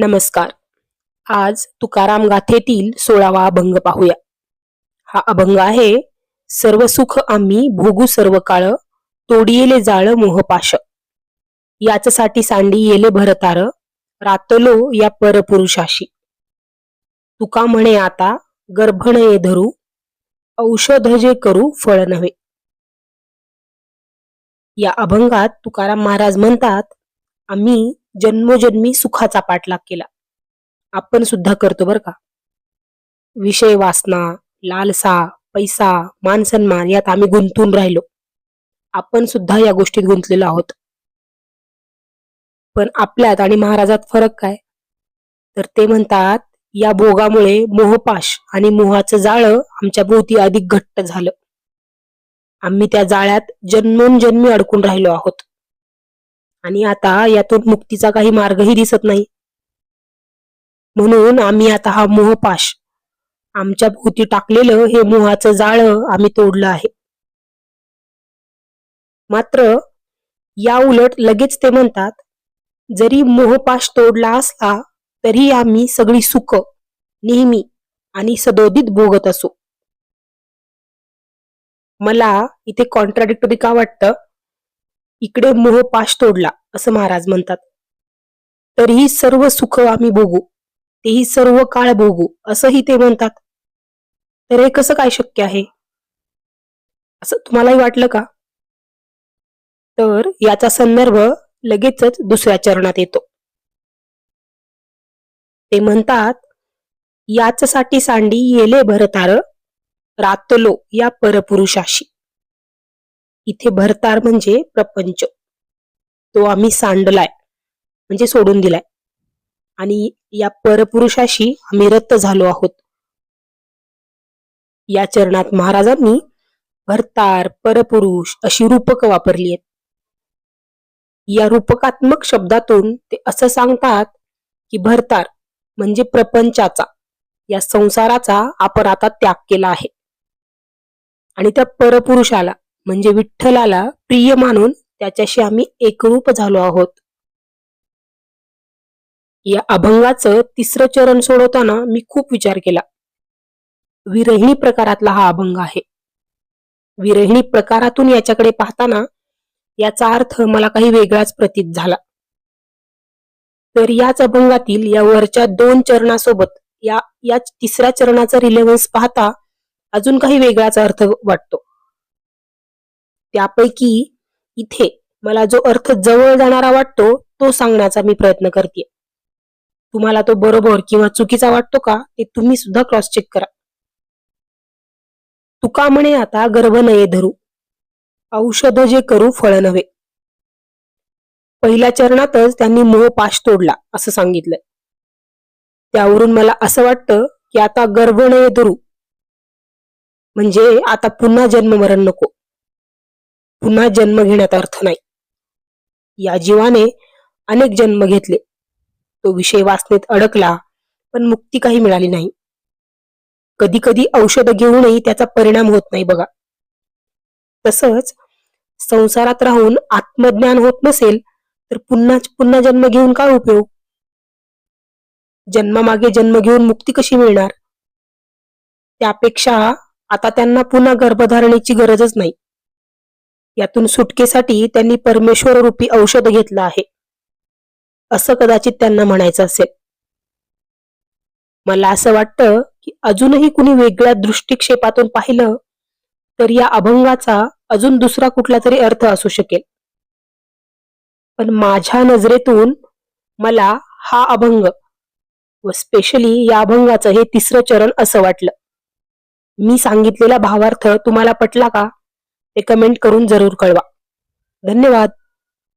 नमस्कार. आज तुकाराम गाथेतील सोळावा अभंग पाहूया. हा अभंग आहे सर्व सुख आम्ही भोगू सर्व काळ तोडियेले जाळ मोहपाश याचसाठी सांडी येले भरतार रातलो या परपुरुषाशी. तुका म्हणे आता गर्भण ये धरू औषध जे करू फळ नव्हे. या अभंगात तुकाराम महाराज म्हणतात आम्ही जन्मोजन्मी सुखाचा पाठलाग केला. आपण सुद्धा करतो बर का? विषय वासना लालसा पैसा मान सन्मान यात आम्ही गुंतून राहिलो. आपण सुद्धा या गोष्टीत गुंतलेलो आहोत. पण आपल्यात आणि महाराजात फरक काय? तर ते म्हणतात या भोगामुळे मोहपाश आणि मोहाचं जाळं आमच्या भोवती अधिक घट्ट झालं. आम्ही त्या जाळ्यात जन्मोनजन्मी अडकून राहिलो आहोत. आणि आता यातून मुक्तीचा काही मार्गही दिसत नाही. म्हणून आम्ही आता हा मोहपाश आमच्या भोवती टाकलेलं हे मोहाचं जाळं आम्ही तोडलं आहे. मात्र या उलट लगेच ते म्हणतात जरी मोहपाश तोडला असला तरी आम्ही सगळी सुख नेहमी आणि सदोदित भोगत असो. मला इथे कॉन्ट्राडिक्टरी का वाटतं? इकडे मोह पाश तोडला असं महाराज म्हणतात. तरीही सर्व सुख आम्ही भोगू तेही सर्व काळ भोगू असंही ते म्हणतात. तर हे कसं काय शक्य आहे? असं तुम्हालाही वाटलं का? तर याचा संदर्भ लगेचच दुसऱ्या चरणात येतो. ते म्हणतात याचसाठी सांडी येले भरतार रातलो या परपुरुषाशी. इथे भरतार म्हणजे प्रपंच. तो आम्ही सांडलाय. म्हणजे सोडून दिलाय. आणि या परपुरुषाशी आम्ही रद्द झालो आहोत. या चरणात महाराजांनी भरतार परपुरुष अशी रूपक वापरली आहेत. या रूपकात्मक शब्दातून ते असं सांगतात की भरतार म्हणजे प्रपंचाचा या संसाराचा आपण आता त्याग केला आहे. आणि त्या परपुरुषाला म्हणजे विठ्ठलाला प्रिय मानून त्याच्याशी आम्ही एकरूप झालो आहोत. या अभंगाचं तिसरं चरण सोडवताना मी खूप विचार केला. विरहिणी प्रकारातला हा अभंग आहे. विरहिणी प्रकारातून याच्याकडे पाहताना याचा अर्थ मला काही वेगळाच प्रतीत झाला. तर याच अभंगातील या वरच्या दोन चरणासोबत या या तिसऱ्या चरणाचा रिलेव्हन्स पाहता अजून काही वेगळाच अर्थ वाटतो. त्यापैकी इथे मला जो अर्थ जवळ जाणारा वाटतो तो सांगण्याचा मी प्रयत्न करते तुम्हाला तो बरोबर किंवा चुकीचा वाटतो का ते तुम्ही सुद्धा क्रॉस चेक करा. तुका म्हणे आता गर्भ नये धरू. औषध जे करू फळ नव्हे. पहिल्या चरणातच त्यांनी मोह पाश तोडला असं सांगितलं त्यावरून मला असं वाटतं की आता गर्भ नये धरू. म्हणजे आता पुन्हा जन्म मरण नको. पुन्हा जन्म घेण्यात अर्थ नाही. या जीवाने अनेक जन्म घेतले. तो विषय वासनेत अडकला पण मुक्ती काही मिळाली नाही. कधी कधी औषध घेऊनही त्याचा परिणाम होत नाही बघा. तसंच संसारात राहून आत्मज्ञान होत नसेल तर पुन्हा पुन्हा जन्म घेऊन काय उपयोग? जन्मामागे जन्म घेऊन मुक्ती कशी मिळणार? त्यापेक्षा आता त्यांना पुन्हा गर्भधारणेची गरजच नाही. यातून सुटकेसाठी त्यांनी परमेश्वर रूपी औषध घेतलं आहे. असं कदाचित त्यांना म्हणायचं असेल. मला असं वाटतं की अजूनही कुणी वेगळ्या दृष्टिक्षेपातून पाहिलं तर या अभंगाचा अजून दुसरा कुठला तरी अर्थ असू शकेल. पण माझ्या नजरेतून मला हा अभंग व स्पेशली या अभंगाचं हे तिसरं चरण असं वाटलं. मी सांगितलेला भावार्थ तुम्हाला पटला का? हे कमेंट करून जरूर कळवा. धन्यवाद.